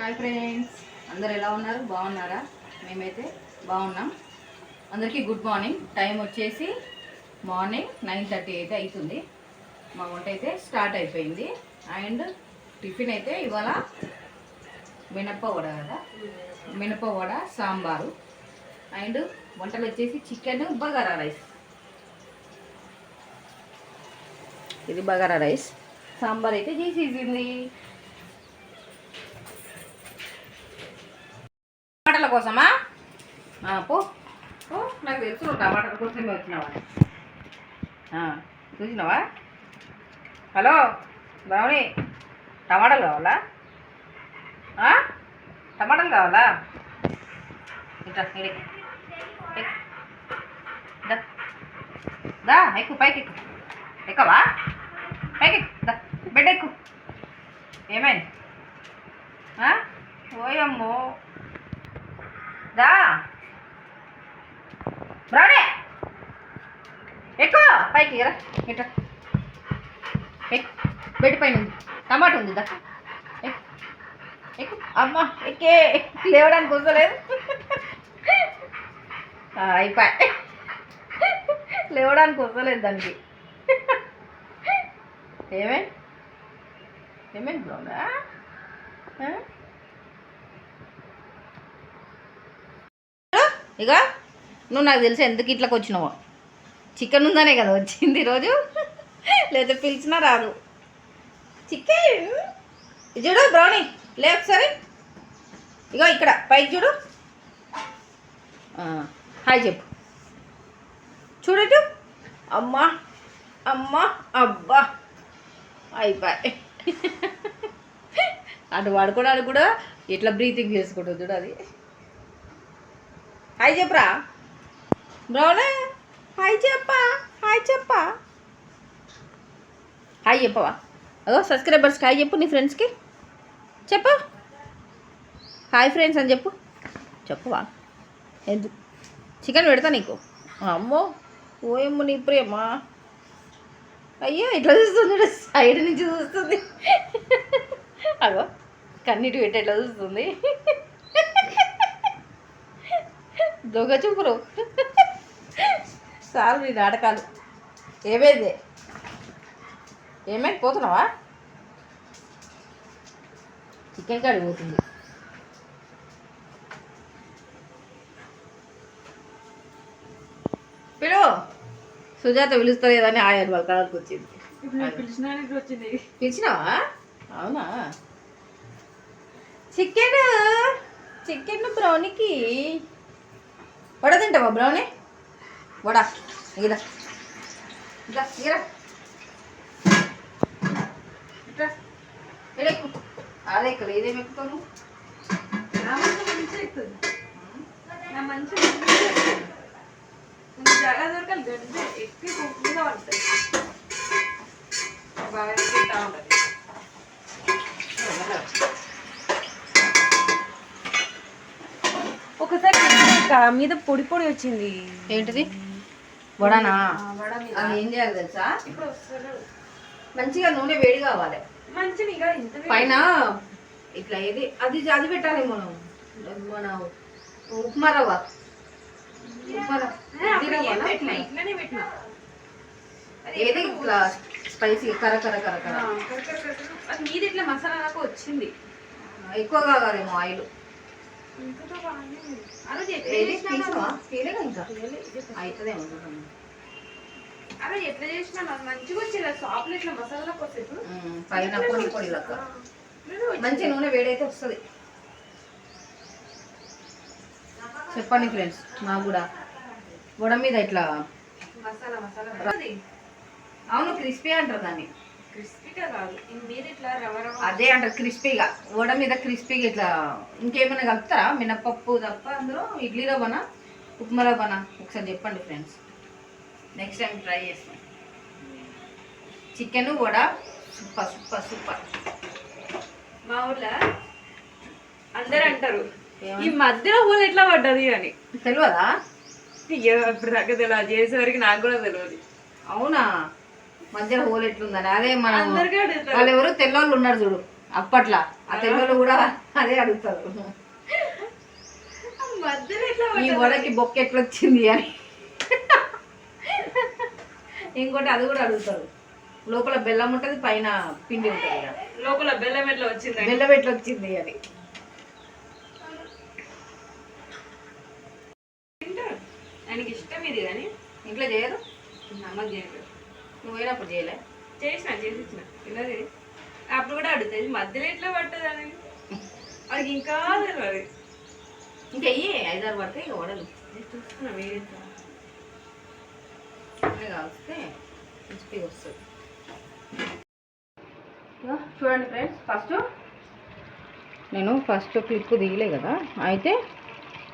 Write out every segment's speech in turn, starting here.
Hi friends అందరు ఎలా ఉన్నారు? బాగున్నారా? మేమైతే బాగున్నాం. అందరికీ గుడ్ మార్నింగ్ టైం వచ్చేసి మార్నింగ్ నైన్ థర్టీ అయితే అవుతుంది మా వంట అయితే స్టార్ట్ అయిపోయింది. అండ్ టిఫిన్ అయితే ఇవాళ మినప్ప వడ కదా? మినప్ప వడ సాంబారు. అండ్ వంటలు వచ్చేసి చికెన్ బగారా రైస్ ఇది బగారా రైస్ సాంబార్ అయితే చేసేసింది. టమాటాల కోసమా? పో. పో నాకు తెలుసు నువ్వు టమాటాల కోసమే వచ్చినావా. చూసినావా? హలో బావని టమాటాలు కావాలా? టమాటాలు కావాలా? ఇట్లా దా. ఎక్కు పైకి ఎక్కు ఎక్కవా? పైకి ఎక్కు. దా. బెడ్ ఎక్కు. ఏమైంది? ఓయమ్మో. రా రాడే ఎక్కువ. పైకి రా. ఇట్లా ఎక్కు బెడ్ పైన ఉంది. టమాటా ఉంది దా. ఎక్కు. అమ్మ ఎక్కే. లేవడానికి వస్తలేదు అయిపోయి లేవడానికి వస్తలేదు దానికి. ఏమేం? ఏమేమి బ్రౌనా ఆ? ఇక నువ్వు నాకు తెలిసి ఎందుకు ఇట్లకి వచ్చినావో. చికెన్ ఉందనే కదా వచ్చింది ఈరోజు. లేదా పిలిచినా రాదు. చికెన్ ఇది చూడు బ్రౌనీ లే ఒకసారి. ఇగో ఇక్కడ పైకి చూడు. హాయ్ చెప్పు. చూడటు అమ్మా అమ్మా అబ్బా. అయిపోయి అటు పడుకోవడానికి కూడా ఇట్లా బ్రీతింగ్ చేసుకుంటుంది చూడు అది. హాయ్ చెప్పరా. బ్రౌన్ హాయ్ చెప్పా హాయ్ చెప్పా. హాయ్ చెప్పవా. అదో సబ్స్క్రైబర్స్కి హాయ్ చెప్పు నీ ఫ్రెండ్స్కి చెప్పు. హాయ్ ఫ్రెండ్స్ అని చెప్పు. చెప్పవా. ఎందుకు చికెన్ పెడతా నీకు? అమ్మో ఓయమ్మో నీ ప్రేమ. అయ్యో ఇట్లా చూస్తుంది? సైడ్ నుంచి చూస్తుంది. అగో కన్నీటి పెట్టి ఎట్లా చూస్తుంది. దొంగ చూపురు చాలు నీ నాటకాలు. ఏమైంది? ఏమైంది? పోతున్నావా? చికెన్ కాడి పోతుంది. పిలు సుజాత పిలుస్తుంది లేదని ఆయన వాళ్ళ కళకు వచ్చింది. వచ్చింది? పిలిచినావా? అవునా? చికెన్ చికెన్ బ్రౌనీకి తింటావా బ్రౌనీ వడ ఇదా ఇదా ఇరా. అదే ఇక్కడ ఇదేం ఎక్కుతాను మంచి జాగా దొరకాలి గడ్డి ఎక్కి కుక్కగా పడుతుంది బాగా తింటా ఉంటుంది ఒకసారి తిన్నాక మీద పొడి పొడి వచ్చింది. ఏంటిది? వడనా? అది ఏం చేయాలి తెలుసా? మంచిగా నూనె వేడి కావాలి. ఇక వేడి. పైన ఇట్లా ఏది అది అది పెట్టాలి మనం. మన ఉప్మా రవ్వ. ఏది ఇట్లా స్పైసీ కర కర కర కర? మీద ఇట్లా మసాలా వచ్చింది. ఎక్కువ కాగాలేమో ఆయిల్. ఎట్లా చేసినా మంచిగా వచ్చేది షాప్లో ఇట్లా మసాలా కోసం ఉమ్, పైన పొడి పొడి లెక్క మంచి నూనె వేడైతే వస్తుంది. చెప్పండి ఫ్రెండ్స్ నాకు కూడా. గొడ మీద ఇట్లా మసాలా అవును క్రిస్పీ అంటారు దాన్ని. క్రిస్పీగా కాదు. ఇది మీద ఇట్లా రవ రవ అదే అంటారు క్రిస్పీగా. గోడ మీద క్రిస్పీగా ఇట్లా ఇంకేమైనా కలుపుతారా? మినపప్పు తప్ప అందులో ఇడ్లీ రవ్వనా ఉప్మా రవ్వనా? ఒకసారి చెప్పండి ఫ్రెండ్స్. నెక్స్ట్ టైం ట్రై చేస్తాం. చికెన్ కూడా సూపర్ సూపర్ సూపర్. మా ఊర్లో అందరు అంటారు? ఈ మధ్యలో హోల్ ఎట్లా పడ్డది అని. తెలియదా? ఇప్పుడు దాకా తెలియదు చేసేవరకు నాకు కూడా తెలియదు. అవునా? మధ్యలో హోల్ ఎట్లుందని. అదే మనం వాళ్ళు ఎవరు తెల్లోళ్ళు ఉన్నారు చూడు అప్పట్లో. ఆ తెలుగులో కూడా అదే అడుగుతారు. ఈ వడకి బొక్క ఎట్లా వచ్చింది అని. ఇంకోటి అది కూడా అడుగుతారు. లోపల బెల్లం ఉంటుంది పైన పిండి ఉంటుంది లోపల బెల్లం ఎట్లా వచ్చింది బెల్లం ఎట్లా వచ్చింది అని. తింటాడు ఆయనకి ఇష్టం ఇది కానీ. ఇంట్లో చేయరు? నమ్మకం చేయలేదు నువ్వు పోయినప్పుడు చేయలే. చేసిన చేసి ఇచ్చిన తిన్నది అప్పుడు కూడా అడుగుతుంది మధ్యలో ఎట్లా పట్టదు అని అది ఇంకా తెలియదు ఇంకా అయ్యి ఐదారు పడితే ఇక వడలు నేను చూస్తున్నా వేరే కావస్తే క్రిస్పీగా వస్తుంది. చూడండి ఫ్రెండ్స్ ఫస్ట్ నేను ఫస్ట్ క్లిప్ తీయలే కదా. అయితే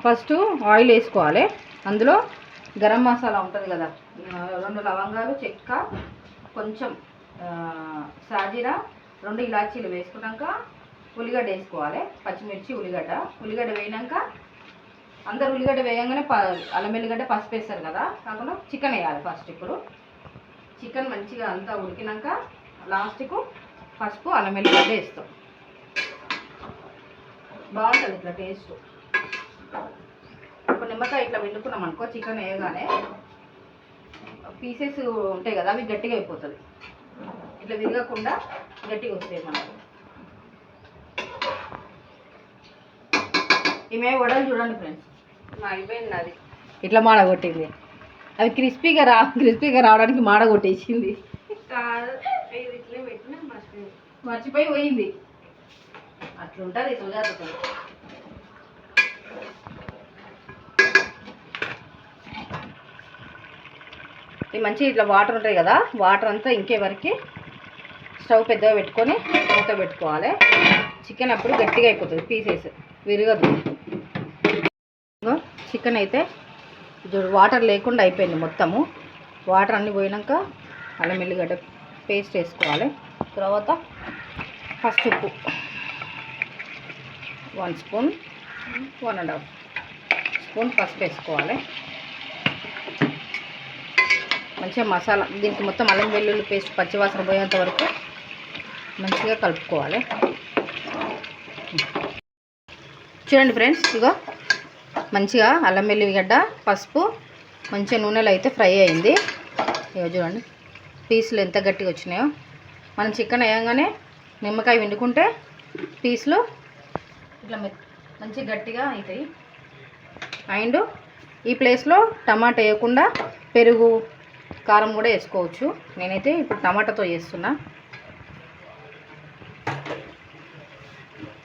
ఫస్ట్ ఆయిల్ వేసుకోవాలి. అందులో గరం మసాలా ఉంటుంది కదా. రెండు లవంగాలు చెక్క కొంచెం సాజీరా రెండు ఇలాచీలు వేసుకున్నాక ఉల్లిగడ్డ వేసుకోవాలి. పచ్చిమిర్చి ఉల్లిగడ్డ. ఉల్లిగడ్డ వేయినాక అందరు ఉల్లిగడ్డ వేయంగానే ప అల్లం ఎల్లిగడ్డ పసుపు వేస్తారు కదా. కాకుండా చికెన్ వేయాలి ఫస్ట్ ఇప్పుడు. చికెన్ మంచిగా అంతా ఉడికినాక లాస్ట్కు పసుపు అల్లం ఎల్లిగడ్డ వేస్తాం. బాగుంటుంది ఇట్లా టేస్ట్. నిమ్మకాయ ఇట్లా వండుకున్నాం అనుకో చికెన్ వేయగానే పీసెస్ ఉంటాయి కదా అవి గట్టిగా అయిపోతుంది. ఇట్లా విరగకుండా గట్టిగా వస్తాయి మనకు. ఈమె వడలు చూడండి ఫ్రెండ్స్ అయిపోయింది అది. ఇట్లా మాడగొట్టింది అవి క్రిస్పీగా రా క్రిస్పీగా రావడానికి మాడగొట్టేసింది పెట్టినా మర్చిపోయింది. మర్చిపోయి పోయింది. అట్లుంటుంది సుజాతతో ఈ మంచి ఇట్లా వాటర్ ఉంటాయి కదా వాటర్ అంతా ఇంకే వరకు స్టవ్ పెద్దగా పెట్టుకొని మూత పెట్టుకోవాలి. చికెన్ అప్పుడు గట్టిగా అయిపోతుంది పీసెస్ విరగదు. చికెన్ అయితే చూడు వాటర్ లేకుండా అయిపోయింది మొత్తము. వాటర్ అన్నీ పోయినాక అల్లం ఎల్లిగడ్డ పేస్ట్ వేసుకోవాలి. తర్వాత ఫస్ట్ ఉప్పు. One spoon one and half spoon పసుపు వేసుకోవాలి. మంచిగా మసాలా దీనికి మొత్తం అల్లం వెల్లుల్లి పేస్ట్ పచ్చివాసన పోయేంత వరకు మంచిగా కలుపుకోవాలి. చూడండి ఫ్రెండ్స్ ఇగో మంచిగా అల్లం వెల్లిగడ్డ పసుపు మంచిగా నూనెలో అయితే ఫ్రై అయింది. ఇగో చూడండి పీసులు ఎంత గట్టిగా వచ్చినాయో. మనం చికెన్ వేయంగానే నిమ్మకాయ వండుకుంటే పీసులు ఇట్లా మంచి గట్టిగా అవుతాయి. అండ్ ఈ ప్లేస్లో టమాటా వేయకుండా పెరుగు కారం కూడా వేసుకోవచ్చు. నేనైతే ఇప్పుడు టమాటాతో చేస్తున్నా.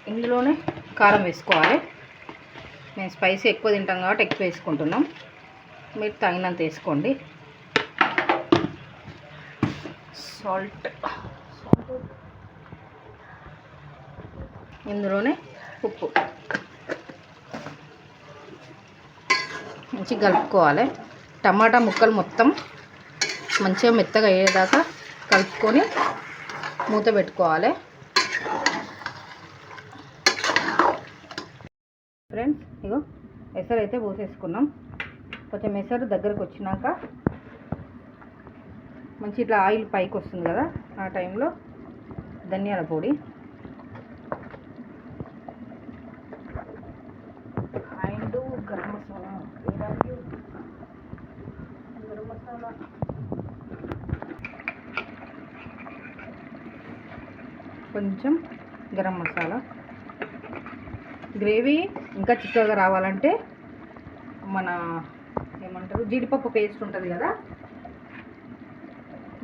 ఇందులోనే కారం వేసుకోవాలి. నేను స్పైసీ ఎక్కువ తింటాం కాబట్టి ఎక్కువ వేసుకుంటున్నాం. మీరు తగినంత వేసుకోండి. సాల్ట్. ఇందులోనే ఉప్పు. మంచిగా కలుపుకోవాలి. టమాటా ముక్కలు మొత్తం మంచిగా మెత్తగా అయ్యేదాకా కలుపుకొని మూత పెట్టుకోవాలి. ఫ్రెండ్స్ ఇగో ఎసరు అయితే పోసేసుకున్నాం. కొంచెం ఎసరు దగ్గరకు వచ్చినాక మంచి ఇట్లా ఆయిల్ పైకి వస్తుంది కదా ఆ టైంలో ధనియాల పొడి అండ్ గరం మసాలా వేయాలి. గరం మసాలా కొంచెం గరం మసాలా. గ్రేవీ ఇంకా చిక్కగా రావాలంటే మన ఏమంటారు? జీడిపప్పు పేస్ట్ ఉంటుంది కదా?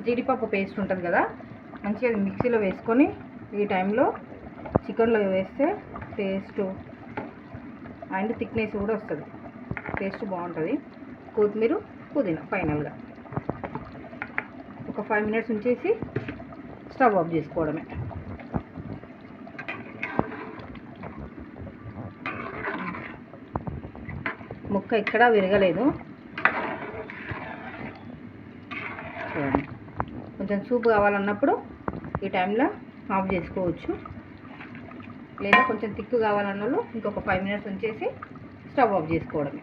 జీడిపప్పు పేస్ట్ ఉంటుంది కదా? మంచిగా అది మిక్సీలో వేసుకొని ఈ టైంలో చికెన్లో వేస్తే టేస్ట్ అండ్ థిక్నెస్ కూడా వస్తుంది. టేస్ట్ బాగుంటుంది. కొత్తిమీర పుదీనా ఫైనల్గా. ఒక ఫైవ్ మినిట్స్ ఉంచేసి స్టవ్ ఆఫ్ చేసుకోవడమే. ముక్క ఎక్కడా విరగలేదు. చూడండి కొంచెం సూప్ కావాలన్నప్పుడు ఈ టైంలో ఆఫ్ చేసుకోవచ్చు. లేదా కొంచెం తిక్కు కావాలన్న వాళ్ళు ఇంకొక ఫైవ్ మినిట్స్ ఉంచేసి స్టవ్ ఆఫ్ చేసుకోవడమే.